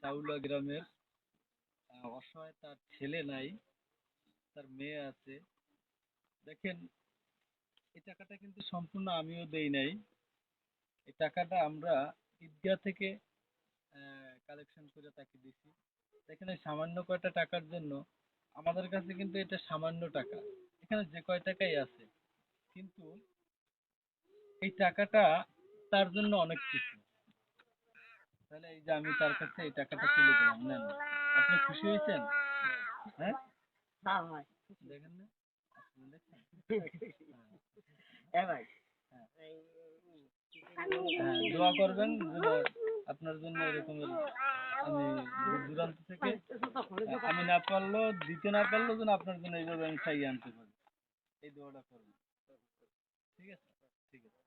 চাউলা গ্রামের অসহায় তার ছেলে নাই, তার মেয়ে আছে। দেখেন, এই টাকাটা কিন্তু সম্পূর্ণ আমিও দেই নাই। এই টাকাটা আমরা ঈদগাহ থেকে কালেকশন করে তাকে দিছি। দেখেন সামান্য কয়টা টাকার জন্য আমাদের কাছে কিন্তু এটা সামান্য টাকা। এখানে যে কয় টাকাই আছে। কিন্তু এই টাকাটা তার জন্য অনেক কিছু। তাহলে এই যে আমি তার কাছে এই টাকাটা তুলে দিলাম নেন আপনি খুশি হয়েছেন? হ্যাঁ? দেখেন না? হ্যাঁ হ্যাঁ। দোয়া করবেন আপনার জন্য এরকমের আমি দূর দূরান্ত থেকে আমি না পারলেও দিতে না পারলেও যেন আপনার জন্য এইভাবে আমি চাই আনতে পারি। এই দোয়াটা করবেন। ঠিক আছে? ঠিক আছে।